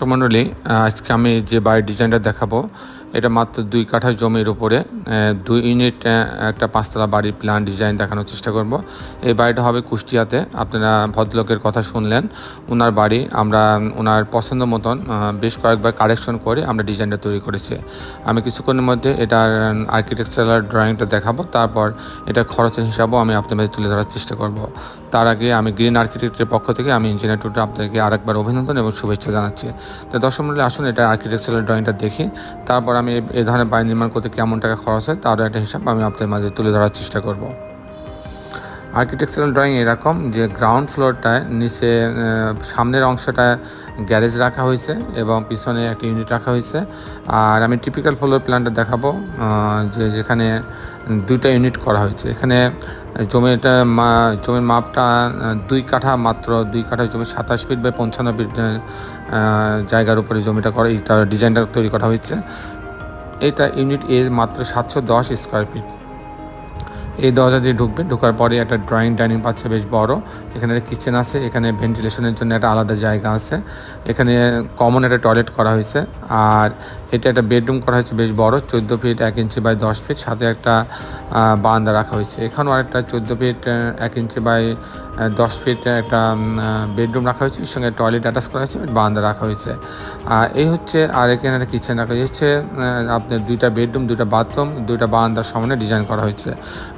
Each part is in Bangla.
সমন্ডলী আজকে আমি যে বাড়ির ডিজাইনটা দেখাবো, এটা মাত্র দুই কাঠা জমির উপরে দুই ইউনিট একটা পাঁচতলা বাড়ির প্ল্যান ডিজাইন দেখানোর চেষ্টা করব। এই বাড়িটা হবে কুষ্টিয়াতে, আপনারা ভদ্রলোকের কথা শুনলেন ওনার বাড়ি, আমরা ওনার পছন্দ মতন বেশ কয়েকবার কারেকশন করে আমরা ডিজাইনটা তৈরি করেছি। আমি কিছুক্ষণের মধ্যে এটার আর্কিটেকচারাল ড্রয়িংটা দেখাবো, তারপর এটা খরচের হিসাবও আমি আপনাদের তুলে ধরার চেষ্টা করব। তার আগে আমি গ্রিন আর্কিটেক্টের পক্ষ থেকে আমি ইঞ্জিনিয়ার টুটে আপনাদেরকে আরেকবার অভিনন্দন এবং শুভেচ্ছা জানাচ্ছি। তো দশম মূল্যে আসুন এটা আর্কিটেকচারাল ড্রয়িংটা দেখি। তারপর আমি এই- ধরনের বাড়ি নির্মাণ করতে কেমন টাকা খরচ হয়, তারও একটা হিসাব আমি আপনাদের মাঝে তুলে ধরার চেষ্টা করব। আর্কিটেকচারাল ড্রয়িং এরকম যে গ্রাউন্ড ফ্লোরটায় নিচে সামনের অংশটা গ্যারেজ রাখা হয়েছে এবং পিছনে একটা ইউনিট রাখা হয়েছে। আর আমি টিপিক্যাল ফ্লোর প্ল্যানটা দেখাবো যে যেখানে দুইটা ইউনিট করা হয়েছে। এখানে জমিটা জমির মাপটা দুই কাঠা মাত্র, দুই কাঠা জমি সাতাশ ফিট বাই পঞ্চান্ন ফিট জায়গার উপরে জমিটা করা, এটা ডিজাইনটা তৈরি করা হয়েছে। এটা ইউনিট এ মাত্র সাতশো দশ স্কোয়ার ফিট এই দরজা দিয়ে ঢুকবে। ঢোকার পরে একটা ড্রয়িং ডাইনিং পাচ্ছে, বেশ বড়। এখানে একটা কিচেন আছে, এখানে ভেন্টিলেশনের জন্য একটা আলাদা জায়গা আছে। এখানে কমন একটা টয়লেট করা হয়েছে। আর এটা একটা বেডরুম করা হয়েছে, বেশ বড়, চোদ্দ ফিট এক ইঞ্চি বাই দশ ফিট সাথে একটা বারান্দা রাখা হয়েছে। এখানেও আরেকটা চোদ্দ ফিট এক ইঞ্চি বাই দশ ফিট একটা বেডরুম রাখা হয়েছে। এর সঙ্গে টয়লেট অ্যাটাচ করা হয়েছে, বারান্দা রাখা হয়েছে। আর এই হচ্ছে, আর এখানে একটা কিচেন রাখা হয়েছে। আপনার দুইটা বেডরুম দুইটা বাথরুম দুইটা বারান্দার সমানে ডিজাইন করা হয়েছে।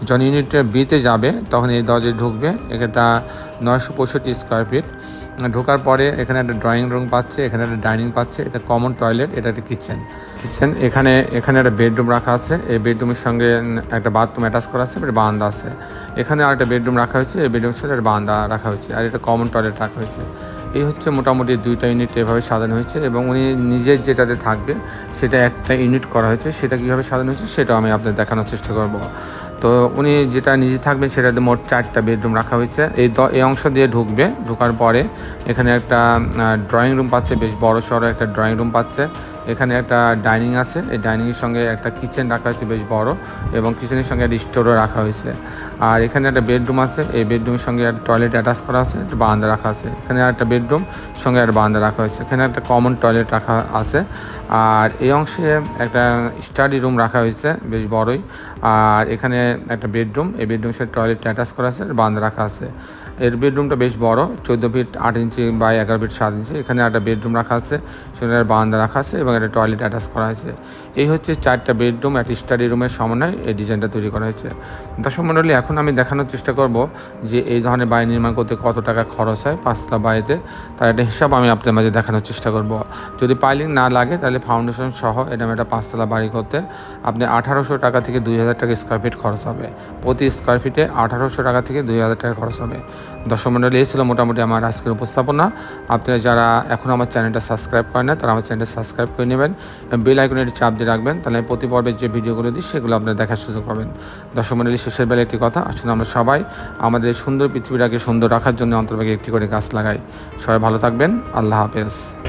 যখন ইউনিট বিতে যাবে, তখন এই দরজায় ঢুকবে। এটা নয়শো পঁয়ষট্টি স্কোয়ার ফিট ঢোকার পরে এখানে একটা ড্রয়িং রুম পাচ্ছে, এখানে একটা ডাইনিং পাচ্ছে, এটা কমন টয়লেট এটা একটা কিচেন কিচেন এখানে এখানে একটা বেডরুম রাখা আছে। এই বেডরুমের সঙ্গে একটা বাথরুম অ্যাটাচ করা আছে, একটা বারান্দা আছে। এখানে আর একটা বেডরুম রাখা হয়েছে, এই বেডরুমের সাথে একটা বারান্দা রাখা হয়েছে, আর এটা কমন টয়লেট রাখা হয়েছে। এই হচ্ছে মোটামুটি দুইটা ইউনিট এভাবে সাজানো হয়েছে এবং উনি নিজের যেটাতে থাকবে, সেটা একটা ইউনিট করা হয়েছে, সেটা কীভাবে সাজানো হয়েছে সেটাও আমি আপনাদের দেখানোর চেষ্টা করব। তো উনি যেটা নিজে থাকবেন, সেটাতে মোট চারটা বেডরুম রাখা হয়েছে। এই দ, এই অংশ দিয়ে ঢুকবে, ঢোকার পরে এখানে একটা ড্রয়িং রুম পাচ্ছে, বেশ বড় সড়ো একটা ড্রয়িং রুম পাচ্ছে। এখানে একটা ডাইনিং আছে। এই ডাইনিংয়ের সঙ্গে একটা কিচেন রাখা হয়েছে, বেশ বড়, এবং কিচেনের সঙ্গে একটা স্টোরও রাখা হয়েছে। আর এখানে একটা বেডরুম আছে, এই বেডরুমের সঙ্গে একটা টয়লেট অ্যাটাচ করা আছে, একটা বারান্দা রাখা আছে। এখানে একটা বেডরুম, সঙ্গে একটা বারান্দা রাখা হয়েছে। এখানে একটা কমন টয়লেট রাখা আছে। আর এই অংশে একটা স্টাডি রুম রাখা হয়েছে, বেশ বড়ই। আর এখানে একটা বেডরুম, এই বেডরুমের সাথে টয়লেট অ্যাটাচ করা আছে বারান্দা রাখা আছে। এর বেডরুমটা বেশ বড়, চোদ্দ ফিট আট ইঞ্চি বাই এগারো ফিট সাত ইঞ্চি। এখানে একটা বেডরুম রাখা আছে, সেখানে বারান্দা রাখা আছে, এবং একটা টয়লেট অ্যাটাচ করা হয়েছে। এই হচ্ছে চারটা বেডরুম একটা স্টাডি রুমের সমন্বয় এই ডিজাইনটা তৈরি করা হয়েছে। দর্শক মণ্ডলী এখন আমি দেখানোর চেষ্টা করব যে এই ধরনের বাড়ি নির্মাণ করতে কত টাকা খরচ হয় পাঁচটা বাড়িতে। তার একটা হিসাব আমি আপনাদের মাঝে দেখানোর চেষ্টা করব। যদি পাইলিং না লাগে তাহলে ফাউন্ডেশন সহ এরকম একটা পাঁচতলা বাড়ি করতে আপনি আঠারোশো টাকা থেকে দুই হাজার টাকা স্কোয়ার ফিট খরচ হবে। প্রতি স্কোয়ার ফিটে আঠারোশো টাকা থেকে দুই হাজার টাকা খরচ হবে। দর্শক মণ্ডলী এই ছিল মোটামুটি আমার আজকের উপস্থাপনা। আপনারা যারা এখন আমার চ্যানেলটা সাবস্ক্রাইব করেন না তারা আমার চ্যানেলটা সাবস্ক্রাইব করে নেবেন। বেল আইকনে একটি চাপ দিয়ে রাখবেন। তাহলে প্রতি পর্বের যে ভিডিওগুলো দিই সেগুলো আপনারা দেখার সুযোগ পাবেন। দর্শক মন্ডলী শেষের বেলা একটি কথা আসলে আমরা সবাই আমাদের সুন্দর পৃথিবীটাকে সুন্দর রাখার জন্য অন্তর্ভাগে একটি করে গাছ লাগাই। সবাই ভালো থাকবেন। আল্লাহ হাফেজ।